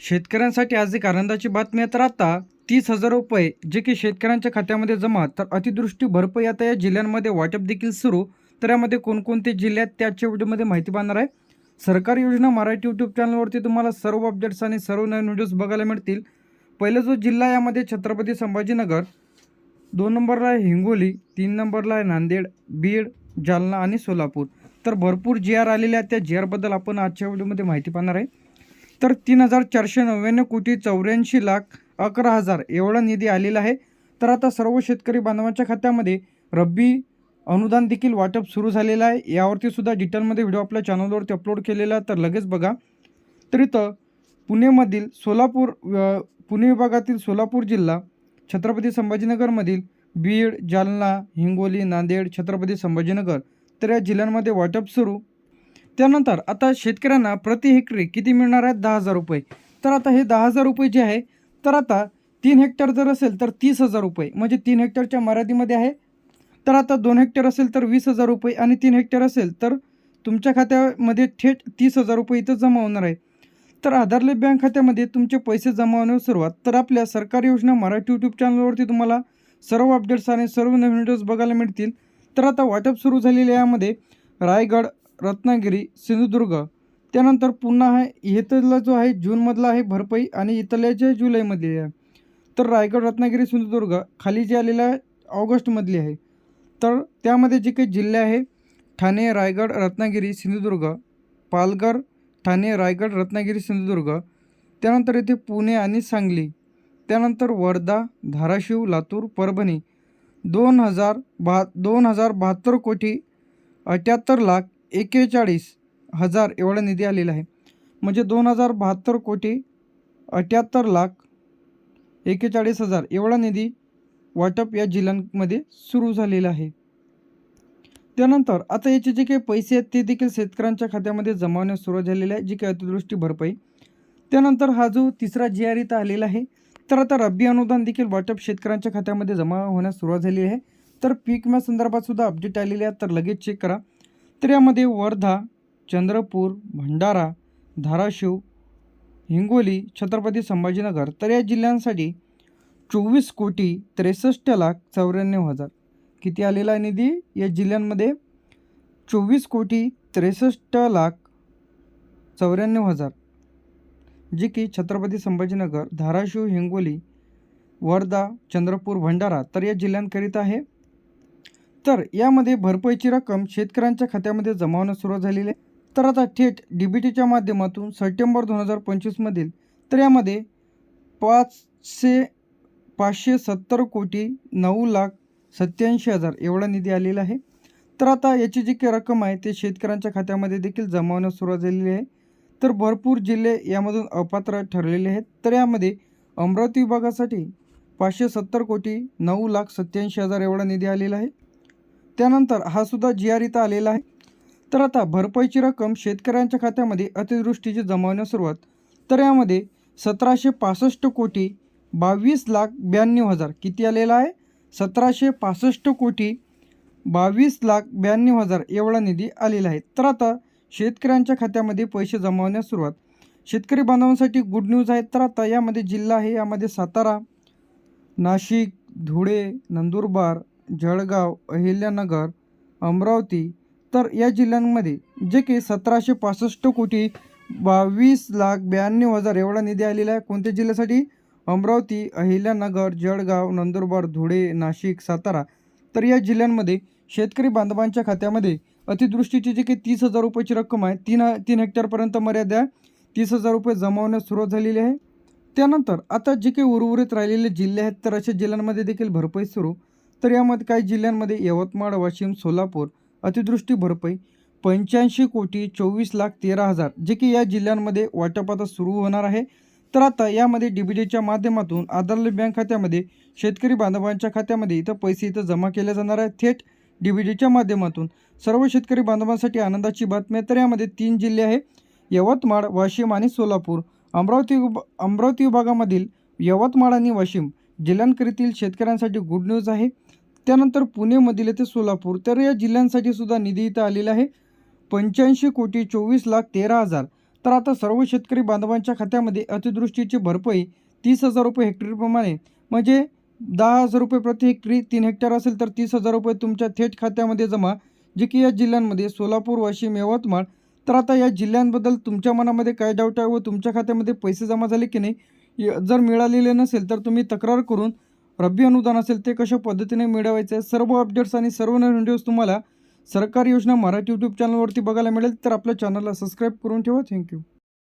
शेतकऱ्यांसाठी आज एक आनंदाची बातमी आहे. तर आता तीस हजार रुपये जे की शेतकऱ्यांच्या खात्यामध्ये जमा तर अतिदृष्टी भरपाई आता या जिल्ह्यांमध्ये वाटप देखील सुरू. तर यामध्ये कोणकोणते जिल्ह्यात त्याच्या व्हिडिओमध्ये माहिती पाहणार आहे. सरकारी योजना मराठी यूट्यूब चॅनलवरती तुम्हाला सर्व अपडेट्स आणि सर्व नवीन व्हिडिओज बघायला मिळतील. पहिला जो जिल्हा यामध्ये छत्रपती संभाजीनगर दोन नंबरला आहे हिंगोली तीन नंबरला आहे नांदेड बीड जालना आणि सोलापूर. तर भरपूर जी आर आलेल्या त्या जी आरबद्दल आपण आजच्या व्हिडिओमध्ये माहिती पाहणार आहे. तर तीन हजार चारशे नव्याण्णव कोटी चौऱ्याऐंशी लाख अकरा हजार एवढा निधी आलेला आहे. तर आता सर्व शेतकरी बांधवांच्या खात्यामध्ये रब्बी अनुदान देखील वाटप सुरू झालेलं आहे. यावरती सुद्धा डिटेलमध्ये व्हिडिओ आपल्या चॅनलवरती अपलोड केलेला आहे. तर लगेच बघा. तर इथं पुणेमधील सोलापूर पुणे विभागातील सोलापूर जिल्हा छत्रपती संभाजीनगरमधील बीड जालना हिंगोली नांदेड छत्रपती संभाजीनगर तर या जिल्ह्यांमध्ये वाटप सुरू. त्यानंतर आता शेतकऱ्यांना प्रति हेक्टरी किती मिळणार आहेत दहा हजार रुपये. तर आता हे दहा हजार रुपये जे आहे तर आता तीन हेक्टर जर असेल तर तीस हजार रुपये. म्हणजे तीन हेक्टरच्या मर्यादेमध्ये आहे. तर आता दोन हेक्टर असेल तर वीस हजार रुपये आणि तीन हेक्टर असेल तर तुमच्या खात्यामध्ये थेट तीस हजार रुपये इथं जमा होणार आहे. तर आधारले बँक खात्यामध्ये तुमचे पैसे जमा होण्यास सुरुवात. तर आपल्या सरकारी योजना मराठी यूट्यूब चॅनलवरती तुम्हाला सर्व अपडेट्स आणि सर्व नवीन व्हिडिओज बघायला मिळतील. तर आता वाटप सुरू झालेल्या यामध्ये रायगड रत्नागिरी सिंधुदुर्ग. त्यानंतर पुन्हा आहे इथला जो आहे जूनमधला आहे भरपाई आणि इथल्या जे जुलैमधली आहे. तर रायगड रत्नागिरी सिंधुदुर्ग खाली जे आलेलं आहे ऑगस्टमधली आहे. तर त्यामध्ये जे काही जिल्हे आहे ठाणे रायगड रत्नागिरी सिंधुदुर्ग पालघर ठाणे रायगड रत्नागिरी सिंधुदुर्ग. त्यानंतर येथे पुणे आणि सांगली. त्यानंतर वर्धा धाराशिव लातूर परभणी. दोन हजार बहा दोन हजार बहात्तर कोटी अठ्याहत्तर लाख एक्केचाळीस हजार एवढा निधी आलेला आहे. म्हणजे दोन हजार बहात्तर कोटी अठ्याहत्तर लाख एक्केचाळीस हजार एवढा निधी वाटप या जिल्ह्यांमध्ये सुरू झालेला आहे. त्यानंतर आता याचे जे काही पैसे आहेत ते देखील शेतकऱ्यांच्या खात्यामध्ये जमा होण्यास सुरुवात झालेली आहे जी काही अतिवृष्टी भरपाई. त्यानंतर हा जो तिसरा जी आर इथं आलेला आहे तर आता रब्बी अनुदान देखील वाटप शेतकऱ्यांच्या खात्यामध्ये जमा होण्यास सुरुवात झालेली आहे. तर पीक विम्यासंदर्भात सुद्धा अपडेट आलेले आहेत तर लगेच चेक करा. तर वर्धा चंद्रपूर भंडारा धाराशिव हिंगोली छत्रपती संभाजीनगर तर या जिल्ह्यांसाठी चोवीस कोटी त्रेसष्ट लाख चौऱ्याण्णव हजार. किती आलेला आहे निधी? या जिल्ह्यांमध्ये चोवीस कोटी त्रेसष्ट लाख चौऱ्याण्णव हजार. जे की छत्रपती संभाजीनगर धाराशिव हिंगोली वर्धा चंद्रपूर भंडारा तर या जिल्ह्यांकरिता आहे. तर यामध्ये भरपाईची रक्कम शेतकऱ्यांच्या खात्यामध्ये जमा होण्यास सुरुवात झालेली आहे. तर आता थेट डी बी टीच्या माध्यमातून सप्टेंबर दोन हजार पंचवीसमधील तर यामध्ये पाचशे पाचशे सत्तर कोटी नऊ लाख सत्याऐंशी हजार एवढा निधी आलेला आहे. तर आता याची जी काही रक्कम आहे ते शेतकऱ्यांच्या खात्यामध्ये देखील जमा होण्यास सुरुवात झालेली आहे. तर भरपूर जिल्हे यामधून अपात्र ठरलेले आहेत. तर यामध्ये अमरावती विभागासाठी पाचशे सत्तर कोटी नऊ लाख सत्याऐंशी हजार एवढा निधी आलेला आहे. त्यानंतर हा सुद्धा जी आर इथं आलेला आहे. तर आता भरपाईची रक्कम शेतकऱ्यांच्या खात्यामध्ये अतिवृष्टीची जमावण्यास सुरुवात. तर यामध्ये सतराशे पासष्ट कोटी बावीस लाख ब्याण्णव हजार किती आलेला आहे? सतराशे पासष्ट कोटी बावीस लाख ब्याण्णव हजार एवढा निधी आलेला आहे. तर आता शेतकऱ्यांच्या खात्यामध्ये पैसे जमावण्यास सुरुवात. शेतकरी बांधवांसाठी गुड न्यूज आहे. तर आता यामध्ये जिल्हा आहे. यामध्ये सातारा नाशिक धुळे नंदुरबार जळगाव अहिल्यानगर अमरावती तर या जिल्ह्यांमध्ये जे की सतराशे पासष्ट कोटी बावीस लाख ब्याण्णव हजार एवढा निधी आलेला आहे. कोणत्या जिल्ह्यासाठी? अमरावती अहिल्यानगर जळगाव नंदुरबार धुळे नाशिक सातारा. तर या जिल्ह्यांमध्ये शेतकरी बांधवांच्या खात्यामध्ये अतिदृष्टीची जी काही तीस हजार रुपयाची रक्कम आहे तीन तीन हेक्टरपर्यंत मर्यादा आहे. तीस हजार रुपये जमावण्यास सुरुवात झालेली आहे. त्यानंतर आता जे काही उर्वरित राहिलेले जिल्हे आहेत तर अशा जिल्ह्यांमध्ये देखील भरपाई सुरू तर यामध्ये काही जिल्ह्यांमध्ये यवतमाळ वाशिम सोलापूर अतिवृष्टी भरपाई पंच्याऐंशी कोटी चोवीस लाख तेरा हजार जे की या जिल्ह्यांमध्ये वाटप आता सुरू होणार आहे. तर आता यामध्ये डी बी डीच्या माध्यमातून आधारले बँक खात्यामध्ये शेतकरी बांधवांच्या खात्यामध्ये इथं पैसे इथं जमा केले जाणार आहे थेट डी बी डीच्या माध्यमातून सर्व शेतकरी बांधवांसाठी आनंदाची बातमी आहे. तर यामध्ये तीन जिल्हे आहे यवतमाळ वाशिम आणि सोलापूर. अमरावती विभ अमरावती विभागामधील यवतमाळ आणि वाशिम जिल्ह्यांकरीतील शेतकऱ्यांसाठी गुड न्यूज आहे. त्यानंतर पुणेमधील ते सोलापूर. तर या जिल्ह्यांसाठी सुद्धा निधी इथं आलेला आहे. पंच्याऐंशी कोटी चोवीस लाख तेरा हजार. तर आता सर्व शेतकरी बांधवांच्या खात्यामध्ये अतिवृष्टीची भरपाई तीस हजार रुपये हेक्टरीप्रमाणे म्हणजे दहा हजार रुपये प्रति हेक्टरी तीन हेक्टर असेल तर तीस हजार रुपये तुमच्या थेट खात्यामध्ये जमा. जे की या जिल्ह्यांमध्ये सोलापूर वाशिम यवतमाळ. तर आता या जिल्ह्यांबद्दल तुमच्या मनामध्ये काय डाऊट आहे व तुमच्या खात्यामध्ये पैसे जमा झाले की नाही? य- जर मिळालेले नसेल तर तुम्ही तक्रार करून रब्बी अनुदान असेल ते कशा पद्धतीने मिळवायचे? आहे, सर्व अपडेट्स आणि सर्व नवीन व्हिडिओज तुम्हाला सरकारी योजना मराठी यूट्यूब चॅनलवरती बघायला मिळेल. तर आपल्या चॅनलला सबस्क्राईब करून ठेवा. थँक्यू